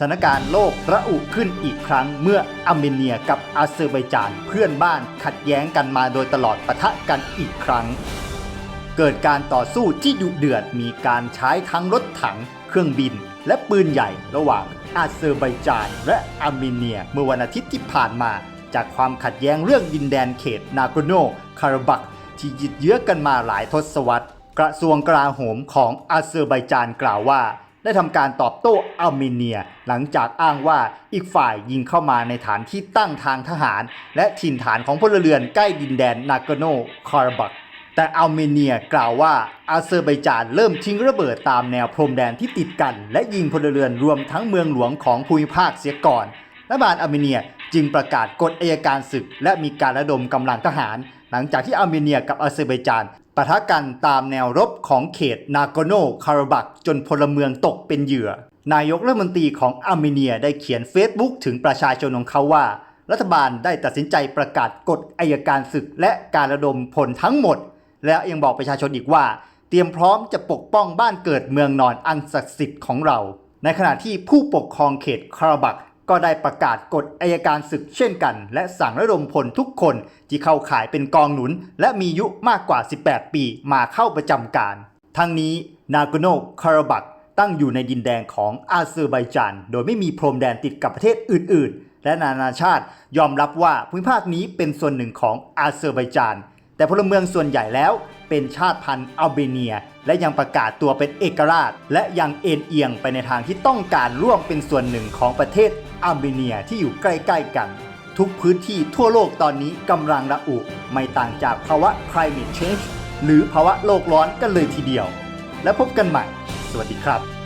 สถานการณ์โลกระอุขึ้นอีกครั้งเมื่ออาร์เมเนียกับอาเซอร์ไบจาน เพื่อนบ้านขัดแย้งกันมาโดยตลอดปะทะกันอีกครั้ง เกิดการต่อสู้ที่ดุเดือดมีการใช้ทั้งรถถัง เครื่องบิน และปืนใหญ่ระหว่างอาเซอร์ไบจาน และอาร์เมเนียเมื่อวันอาทิตย์ที่ผ่านมา จากความขัดแย้งเรื่องดินแดนเขตนาโกโนคาราบักที่ยืดเยื้อกันมาหลายทศวรรษ กระทรวงกลาโหมของอาเซอร์ไบจานกล่าวว่า ได้ทำการตอบโต้อาร์เมเนีย หลังจากอ้างว่าอีกฝ่ายยิงเข้ามาในฐานที่ตั้งทางทหาร และถิ่นฐานของพลเรือนใกล้ดินแดนนาโกโนคาราบักแต่อาร์เมเนียกล่าวว่าอาเซอร์ไบจานเริ่มทิ้งระเบิดตามแนวพรมแดนที่ติดกัน และยิงพลเรือนรวมทั้งเมืองหลวงของภูมิภาคเสียก่อนรัฐบาลอาร์เมเนียจึงประกาศกฎอัยการศึก และมีการระดมกำลังทหาร หลังจากที่อาร์เมเนียกับอาเซอร์ไบจาน ปะทะกันตามแนวรบของเขตนาโกโนคาราบักจนพลเมืองตกเป็นเหยื่อ นายกรัฐมนตรีของอาร์เมเนียได้เขียนเฟซบุ๊กถึงประชาชนของเขาว่า รัฐบาลได้ตัดสินใจประกาศกฎอัยการศึกและการระดมพลทั้งหมด และยังบอกประชาชนอีกว่า เตรียมพร้อมจะปกป้องบ้านเกิดเมืองนอนอันศักดิ์สิทธิ์ของเรา ในขณะที่ผู้ปกครองเขตคาราบัก ก็ได้ประกาศกฎอัยการศึกเช่นกัน และสั่งระดมพลทุกคนที่เข้าขายเป็นกองหนุน และมีอายุมากกว่า 18 ปีมาเข้าประจำการ ทั้งนี้นาโกโนคาราบักตั้งอยู่ในดินแดนของอาเซอร์ไบจาน โดยไม่มีพรมแดนติดกับประเทศอื่น ๆ และนานาชาติยอมรับว่าภูมิภาคนี้เป็นส่วนหนึ่งของอาเซอร์ไบจาน แต่พลเมืองส่วนใหญ่แล้ว เป็นชาติพันธุ์อัลเบเนีย และยังประกาศตัวเป็นเอกราช และยังเอ็นเอียงไปในทางที่ต้องการร่วมเป็นส่วนหนึ่งของประเทศอาร์เบเนียที่อยู่ใกล้ๆกัน ทุกพื้นที่ทั่วโลกตอนนี้กำลังระอุ ไม่ต่างจากภาวะ climate change หรือภาวะโลกร้อนกันเลยทีเดียว และพบกันใหม่ สวัสดีครับ